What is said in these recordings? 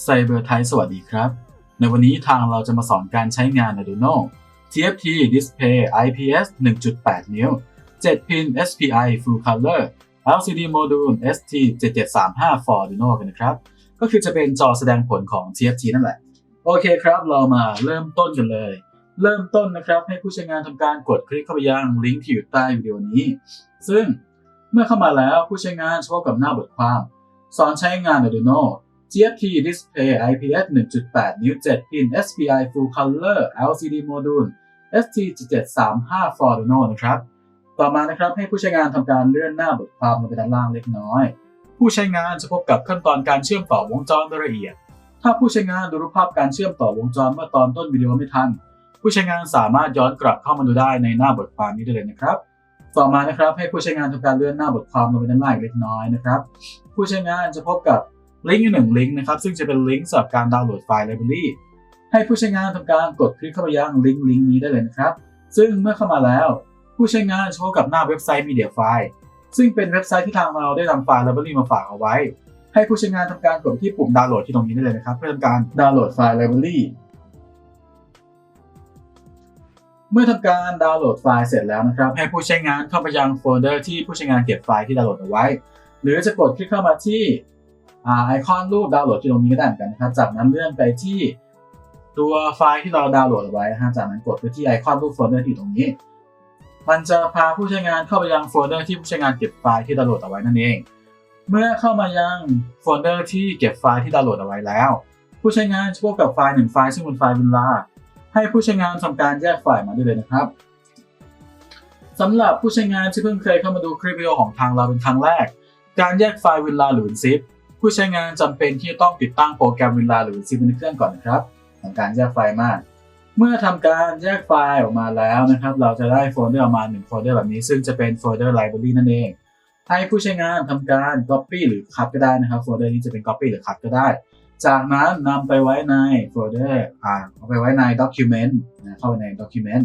ไซเบอร์ไทยสวัสดีครับ ในวันนี้ทางเราจะมาสอนการใช้งาน Arduino TFT Display IPS 1.8 นิ้ว7 pin SPI Full Color LCD Module ST7735 for Arduino กันนะครับ ก็คือจะเป็นจอแสดงผลของ TFT นั่นแหละ โอเคครับ เรามาเริ่มต้นกันเลย เริ่มต้นนะครับ ให้ผู้ใช้งานทำการกดคลิกเข้าไปยังลิงก์ที่อยู่ใต้วิดีโอนี้ ซึ่งเมื่อเข้ามาแล้วผู้ใช้งานจะพบกับหน้าบทความ สอนใช้งาน Arduino TFT Display IPS 1.8 นิ้ว7 pin SPI Full Color LCD Module ST7735 Forduno นะครับ ต่อมานะครับให้ผู้ใช้งานทำการเลื่อนหน้าบทความลงไปด้านล่างเล็กน้อย ผู้ใช้งานจะพบกับขั้นตอนการเชื่อมต่อวงจรโดยละเอียด ถ้าผู้ใช้งานดูรูปภาพการเชื่อมต่อวงจรเมื่อตอนต้นวิดีโอไม่ทัน ผู้ใช้งานสามารถย้อนกลับเข้ามาดูได้ในหน้าบทความนี้ได้เลยนะครับต่อมานะครับให้ผู้ใช้งานทำการเลื่อนหน้าบทความลงไปด้านล่างเล็กน้อยนะครับ ผู้ใช้งานจะพบกับ ลิงก์อยู่หนึ่งลิงก์นะครับซึ่งจะเป็นลิงก์สำหรับการดาวน์โหลดไฟล์ไลบรารีให้ผู้ใช้งานทำการกดคลิกเข้าไปยังลิงก์ลิงก์นี้ได้เลยนะครับ ซึ่งเมื่อเข้ามาแล้ว ผู้ใช้งานจะพบกับหน้าเว็บไซต์ Media File ซึ่งเป็นเว็บไซต์ที่ทางเราได้นำไฟล์ไลบรารีมาฝากเอาไว้ ให้ผู้ใช้งานทำการกดที่ปุ่มดาวน์โหลดที่ตรงนี้ได้เลยนะครับ เพื่อทำการดาวน์โหลดไฟล์ไลบรารีเมื่อทำการดาวน์โหลดไฟล์เสร็จแล้วนะครับ ให้ผู้ใช้งานเข้าไปยังโฟลเดอร์ที่ผู้ใช้งานเก็บไฟล์ที่ดาวน์โหลดเอาไว้ หรือจะกดคลิกเข้ามาที่ ไอคอนรูปดาวน์โหลดที่ตรงนี้ก็ได้เหมือนกันนะครับ จากนั้นเลื่อนไปที่ตัวไฟล์ที่เราดาวน์โหลดไว้นะฮะจากนั้นกดไปที่ไอคอนรูปโฟลเดอร์ที่ตรงนี้ มันจะพาผู้ใช้งานเข้าไปยังโฟลเดอร์ที่ผู้ใช้งานเก็บไฟล์ที่ดาวน์โหลดเอาไว้นั่นเอง เมื่อเข้ามายังโฟลเดอร์ที่เก็บไฟล์ที่ดาวน์โหลดเอาไว้แล้ว ผู้ใช้งานจะพบกับไฟล์หนึ่งไฟล์ซึ่งเป็นไฟล์วินลาให้ผู้ใช้งานทำการแยกไฟล์มาได้เลยนะครับสำหรับผู้ใช้งานที่เพิ่งเคยเข้ามาดูคลิปวิดีโอของทางเราเป็นครั้งแรก การแยกไฟล์วินลาหรือ zip ผู้ใช้งานจำเป็นที่จะต้องติดตั้งโปรแกรมเวลาหรือ zip ในเครื่องก่อนนะครับทำการแยกไฟล์มาเมื่อทำการแยกไฟล์ออกมาแล้วนะครับ เราจะได้โฟลเดอร์ออกมา1โฟลเดอร์แบบนี้ ซึ่งจะเป็นโฟลเดอร์ library นั่นเอง ให้ผู้ใช้งานทำการ copy หรือ cut ก็ได้นะครับ โฟลเดอร์นี้จะเป็น copy หรือ cut ก็ได้ จากนั้นนำไปไว้ในโฟลเดอร์อ่าเอาไปไว้ใน document นะเข้าไปใน document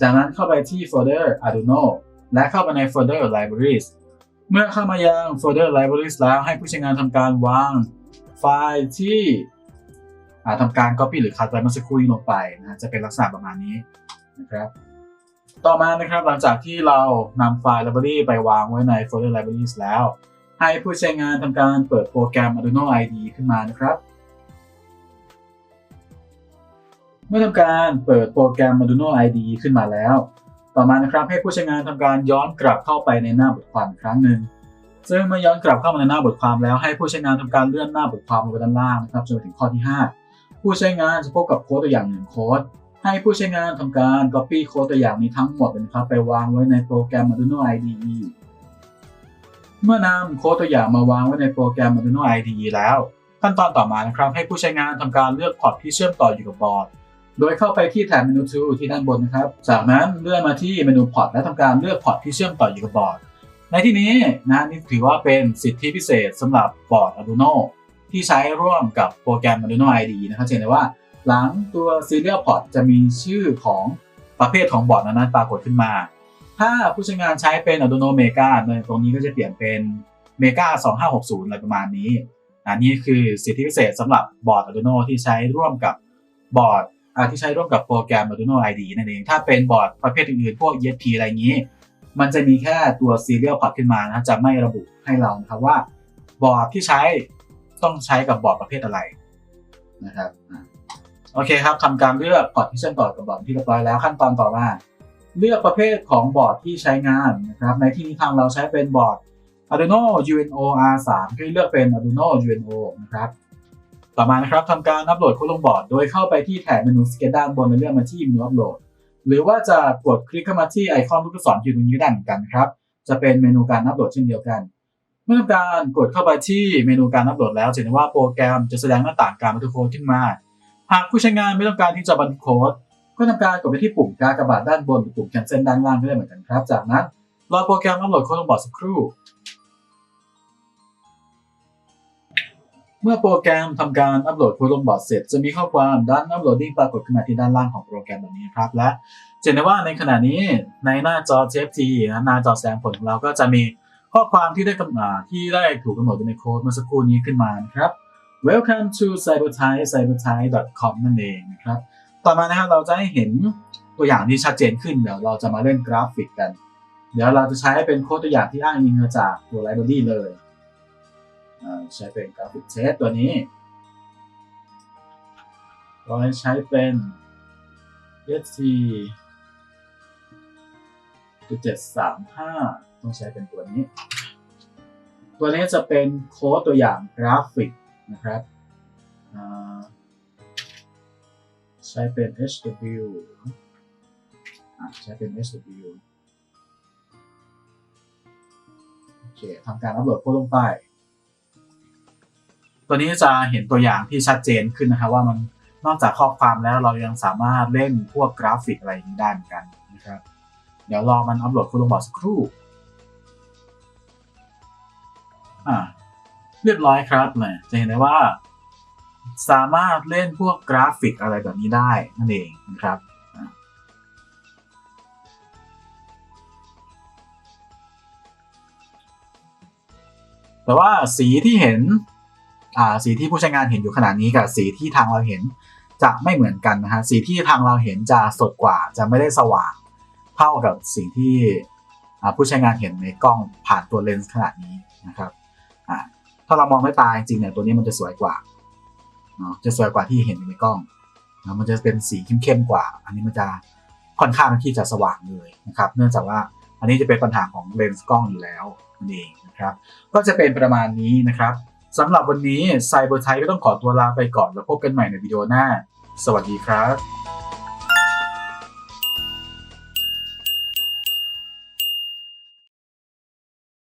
จากนั้นเข้าไปที่โฟลเดอร์ Arduino และเข้าไปในโฟลเดอร์ libraries เมื่อเข้ามายังโฟลเดอร์ libraries แล้วให้ผู้ใช้งานทำการวางไฟล์ที่อ่าทำการ copy หรือ cut ไปเมื่อสักครู่ลงไปนะจะเป็นลักษณะประมาณนี้นะครับต่อมานะครับหลังจากที่เรานำไฟล์ library ไปวางไว้ในโฟลเดอร์ libraries แล้ว ให้ผู้ใช้งานทำการเปิดโปรแกรม Arduino IDE ขึ้นมานะครับ เมื่อทำการเปิดโปรแกรม Arduino IDE ขึ้นมาแล้ว ต่อมานะครับให้ผู้ใช้งานทำการย้อนกลับเข้าไปในหน้าบทความอีกครั้งหนึ่งซึ่งเมื่อย้อนกลับเข้ามาในหน้าบทความแล้วให้ผู้ใช้งานทำการเลื่อนหน้าบทความลงไปด้านล่างนะครับจนไปถึงข้อที่ 5 ผู้ใช้งานจะพบกับโค้ดตัวอย่างหนึ่งโค้ดให้ผู้ใช้งานทำการ copy โค้ดตัวอย่างนี้ทั้งหมดนะครับไปวางไว้ในโปรแกรม Arduino IDE เมื่อนำโค้ดตัวอย่างมาวางไว้ในโปรแกรม Arduino IDE แล้ว ขั้นตอนต่อมานะครับให้ผู้ใช้งานทำการเลือกพอร์ตที่เชื่อมต่ออยู่กับบอร์ด โดยเข้าไปที่แถบเมนู Tool ที่ด้านบนนะครับ จากนั้นเลื่อนมาที่เมนูพอร์ตและทำการเลือกพอร์ตที่เชื่อมต่ออยู่กับบอร์ด ในที่นี้นะนี่ถือว่าเป็นสิทธิพิเศษสำหรับบอร์ด Arduino ที่ใช้ร่วมกับโปรแกรม Arduino IDE นะครับเห็นได้ว่า หลังตัว Serial Port จะมีชื่อของประเภทของบอร์ดนั้นปรากฏขึ้นมา ถ้าผู้ใช้งานใช้เป็น Arduino Mega ในตรงนี้ก็จะเปลี่ยนเป็น Mega 2560อะไรประมาณนี้อันนี้คือสิทธิพิเศษสำหรับบอร์ด Arduino ที่ใช้ร่วมกับบอร์ด ที่ใช้ร่วมกับโปรแกรม Arduino IDE นั่นเอง ถ้าเป็นบอร์ดประเภทอื่นๆ พวก ESP อะไรอย่างนี้ มันจะมีแค่ตัว Serial Port ขึ้นมานะจะไม่ระบุให้เรานะครับว่าบอร์ดที่ใช้ต้องใช้กับบอร์ดประเภทอะไรนะครับโอเคครับทำการเลือกพอร์ตที่เชื่อมต่อกับบอร์ดที่เรียบร้อยแล้วขั้นตอนต่อมาเลือกประเภทของบอร์ดที่ใช้งานนะครับ ในที่นี้ทางเราใช้เป็นบอร์ด Arduino UNO R3 ที่เลือกเป็น Arduino UNO นะครับ ต่อมานะครับทำการอัปโหลดโค้ดลงบอร์ดโดยเข้าไปที่แถบเมนูสเกตด้านบนและเลือกมาที่เมนูอัปโหลด หรือว่าจะกดคลิกเข้ามาที่ไอคอนลูกศรที่อยู่ตรงนี้ก็ได้เหมือนกันครับ จะเป็นเมนูการอัปโหลดเช่นเดียวกัน เมื่อทำการกดเข้าไปที่เมนูการอัปโหลดแล้วจะเห็นว่าโปรแกรมจะแสดงหน้าต่างการบันทึกโค้ดขึ้นมา หากผู้ใช้งานไม่ต้องการที่จะบันทึกโค้ดก็ทำการกดไปที่ปุ่มกากบาทด้านบนหรือปุ่ม cancel ด้านล่างก็ได้เหมือนกันครับ จากนั้นรอโปรแกรมอัปโหลดโค้ดลงบอร์ดสักครู่ เมื่อโปรแกรมทำการอัปโหลดโค้ดลงบอร์ดเสร็จจะมีข้อความด้านอัปโหลดดิ้งปรากฏขึ้นมาที่ด้านล่างของโปรแกรมแบบนี้ครับ และจะเห็นได้ว่าในขณะนี้ในหน้าจอ TFT นะหน้าจอแสดงผลของเราก็จะมีข้อความที่ได้กำหนดที่ได้ถูกกำหนดในโค้ดเมื่อสักครู่นี้ขึ้นมานะครับ Welcome to cybertype cybertype.com นั่นเองนะครับ ต่อมานะครับเราจะให้เห็นตัวอย่างที่ชัดเจนขึ้นเดี๋ยวเราจะมาเล่นกราฟิกกัน เดี๋ยวเราจะใช้เป็นโค้ดตัวอย่างที่อ้างอิงมาจากตัว library เลย ใช้เป็นกราฟิกเทสตัวนี้เราให้ใช้เป็น st 735ต้องใช้เป็นตัวนี้ ตัวนี้จะเป็นโค้ดตัวอย่างกราฟิกนะครับใช้เป็น hw ใช้เป็น hw โอเคทำการอัปโหลดโค้ดลงไป ตัวนี้จะเห็นตัวอย่างที่ชัดเจนขึ้นนะครับว่ามันนอกจากข้อความแล้วเรายังสามารถเล่นพวกกราฟิกอะไรนี้ได้เหมือนกันนะครับ เดี๋ยวรอมันอัปโหลดค้ดลงบอร์ดสักครู่อ่าเรียบร้อยครับแหมจะเห็นได้ว่า สามารถเล่นพวกกราฟิกอะไรแบบนี้ได้นั่นเองนะครับแต่ว่าสีที่เห็น สีที่ผู้ใช้งานเห็นอยู่ขนาดนี้กับสีที่ทางเราเห็นจะไม่เหมือนกันนะฮะสีที่ทางเราเห็นจะสดกว่าจะไม่ได้สว่างเท่ากับสิ่งที่ผู้ใช้งานเห็นในกล้องผ่านตัวเลนส์ขนาดนี้นะครับถ้าเรามองด้วยตาจริงๆเนี่ยตัวนี้มันจะสวยกว่าเนาะจะสวยกว่าที่เห็นในกล้องนะมันจะเป็นสีเข้มๆกว่า อันนี้มันจะค่อนข้างที่จะสว่างเลยนะครับ เนื่องจากว่าอันนี้จะเป็นปัญหาของเลนส์กล้องอยู่แล้วนั่นเองนะครับ ก็จะเป็นประมาณนี้นะครับ สำหรับวันนี้ไซเบอร์ไทก็ต้องขอตัวลาไปก่อนแล้วพบกันใหม่ในวิดีโอหน้า สวัสดีครับ